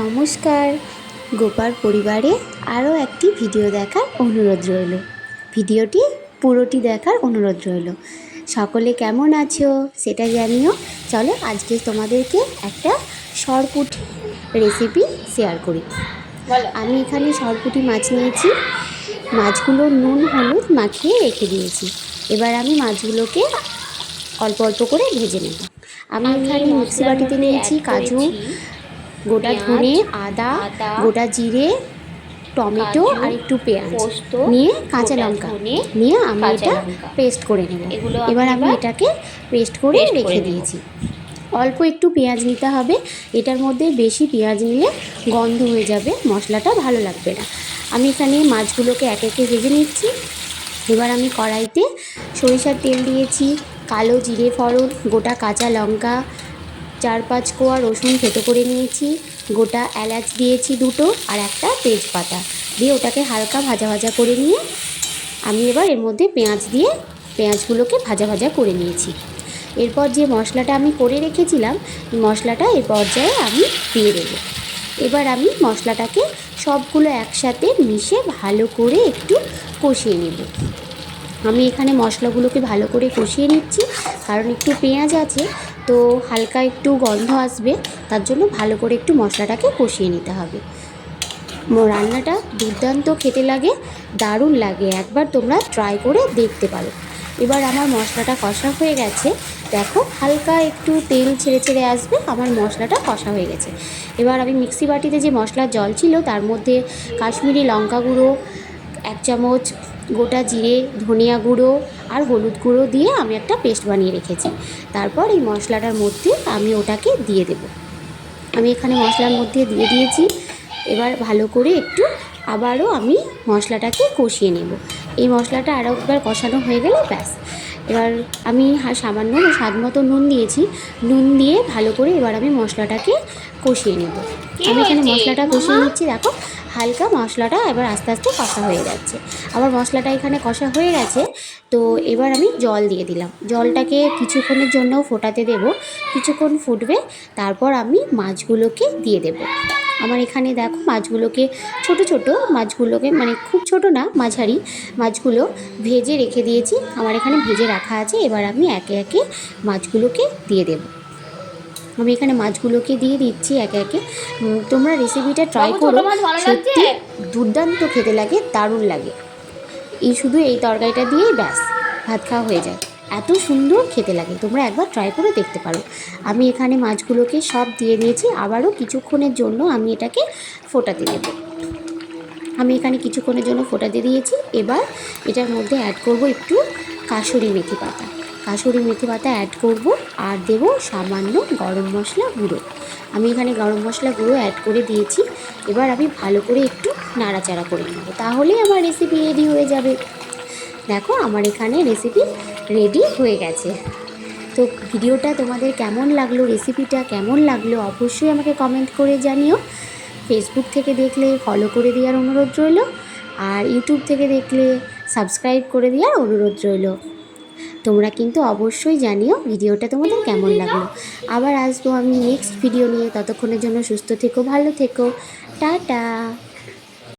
নমস্কার। গোপার পরিবারে আরও একটি ভিডিও দেখার অনুরোধ রইল। ভিডিওটি পুরোটি দেখার অনুরোধ রইল। সকলে কেমন আছো সেটা জানিও। চলো আজকে তোমাদেরকে একটা সরপুটি রেসিপি শেয়ার করি। আমি এখানে সরপুটি মাছ নিয়েছি। মাছগুলো নুন হলুদ মাখিয়ে রেখে দিয়েছি। এবার আমি মাছগুলোকে অল্প অল্প করে ভেজে নেব। আমি এখানে মিক্সি বাটিতে নিয়েছি কাজু গোটা ধনে আদা গোটা জিরে টমেটো আর একটু পেঁয়াজ পোস্ত, নিয়ে কাঁচা লঙ্কা নিয়ে আমি এটা পেস্ট করে নেব। এবার আমি আমি এটাকে পেস্ট করে রেখে দিয়েছি। অল্প একটু পেঁয়াজ নিতে হবে। এটার মধ্যে বেশি পেঁয়াজ নিলে গন্ধ হয়ে যাবে মশলাটা ভালো লাগবে না। আমি এখানে মাছগুলোকে এক একে ভেজে নিচ্ছি। এবার আমি কড়াইতে সরিষার তেল দিয়েছি কালো জিরে ফোড়ন গোটা কাঁচা লঙ্কা চার পাঁচ কোয়া রসুন থেতো করে নিয়েছি। গোটা এলাচ দিয়েছি দুটো আর একটা তেজপাতা। দিয়ে ওটাকে হালকা ভাজা ভাজা করে নিয়ে আমি এবার এর মধ্যে পেঁয়াজ দিয়ে পেঁয়াজগুলোকে ভাজা ভাজা করে নিয়েছি। এরপর যে মশলাটা আমি করে রেখেছিলাম মশলাটা এই পর্যায়ে আমি দিয়ে দেবো। এবার আমি মশলাটাকে সবগুলো একসাথে মিশে ভালো করে একটু কষিয়ে নেব। আমি এখানে মশলাগুলোকে ভালো করে কষিয়ে নিচ্ছি, কারণ একটু পেঁয়াজ আছে তো হালকা একটু গন্ধ আসবে, তার জন্য ভালো করে একটু মশলাটাকে কষিয়ে নিতে হবে। রান্নাটা দুর্দান্ত খেতে লাগে, দারুণ লাগে, একবার তোমরা ট্রাই করে দেখতে পারো। এবার আমার মশলাটা কষা হয়ে গেছে, দেখো হালকা একটু তেল ছেড়ে ছেড়ে আসবে, আমার মশলাটা কষা হয়ে গেছে। এবার আমি মিক্সি বাটিতে যে মশলার জল ছিল, তার মধ্যে কাশ্মীরি লঙ্কা গুঁড়ো, এক চামচ গোটা জিরে ধনিয়া গুঁড়ো আর হলুদ গুঁড়ো দিয়ে আমি একটা পেস্ট বানিয়ে রেখেছি। তারপর এই মশলাটার মধ্যে আমি ওটাকে দিয়ে দেবো। আমি এখানে মশলার মধ্যে দিয়ে দিয়েছি। এবার ভালো করে একটু আবারও আমি মশলাটাকে কষিয়ে নেব। এই মশলাটা আরও একবার কষানো হয়ে গেলে ব্যাস। এবার আমি সামান্য স্বাদ মতো নুন দিয়েছি। নুন দিয়ে ভালো করে এবার আমি মশলাটাকে কষিয়ে নেব। আমি এখানে মশলাটা কষিয়ে নিচ্ছি দেখো। হালকা মশলাটা এবার আস্তে আস্তে কষা হয়ে যাচ্ছে। আবার মশলাটা এখানে কষা হয়ে গেছে, তো এবার আমি জল দিয়ে দিলাম। জলটাকে কিছুক্ষণের জন্য ফোটাতে দেব, কিছুক্ষণ ফুটবে, তারপর আমি মাছগুলোকে দিয়ে দেব। আমার এখানে দেখো মাছগুলোকে, ছোট ছোট মাছগুলোকে মানে খুব ছোট না, মাঝারি মাছগুলো ভেজে রেখে দিয়েছি। আমার এখানে ভেজে রাখা আছে, এবার আমি একে একে মাছগুলোকে দিয়ে দেব। আমি এখানে মাছগুলোকে দিয়ে দিচ্ছি একে একে। তোমরা রেসিপিটা ট্রাই করো। সত্যি দুর্দান্ত খেতে লাগে দারুণ লাগে। এই শুধু এই তরকারিটা দিয়েই ব্যাস ভাত খাওয়া হয়ে যায়। এত সুন্দর খেতে লাগে তোমরা একবার ট্রাই করে দেখতে পারো। আমি এখানে মাছগুলোকে সব দিয়ে দিয়েছি আবারও কিছুক্ষণের জন্য আমি এটাকে ফোটাতে দেবো। আমি এখানে কিছুক্ষণের জন্য ফোটাতে দিয়েছি। এবার এটার মধ্যে অ্যাড করব একটু কাসুরি মেথি পাতা। কাসুরি মেথি পাতা অ্যাড করব আর দেব সামান্য গরম মশলা গুঁড়ো। আমি এখানে গরম মশলা গুঁড়ো অ্যাড করে দিয়েছি। এবার আমি ভালো করে একটু নাড়াচাড়া করে নেব। তাহলেই আমার রেসিপি রেডি হয়ে যাবে। দেখো আমার এখানে রেসিপি রেডি হয়ে গেছে। তো ভিডিওটা তোমাদের কেমন লাগল রেসিপিটা কেমন লাগল, অবশ্যই আমাকে কমেন্ট করে জানিও। ফেসবুক থেকে দেখলে ফলো করে দেওয়ার অনুরোধ রইল। আর ইউটিউব থেকে দেখলে সাবস্ক্রাইব করে দেওয়ার অনুরোধ রইল। তোমরা কিন্তু অবশ্যই জানিও ভিডিওটা তোমাদের কেমন লাগল। আবার আসব আমি নেক্সট ভিডিও নিয়ে। ততক্ষণের জন্য সুস্থ থেকো, ভালো থেকো। টাটা।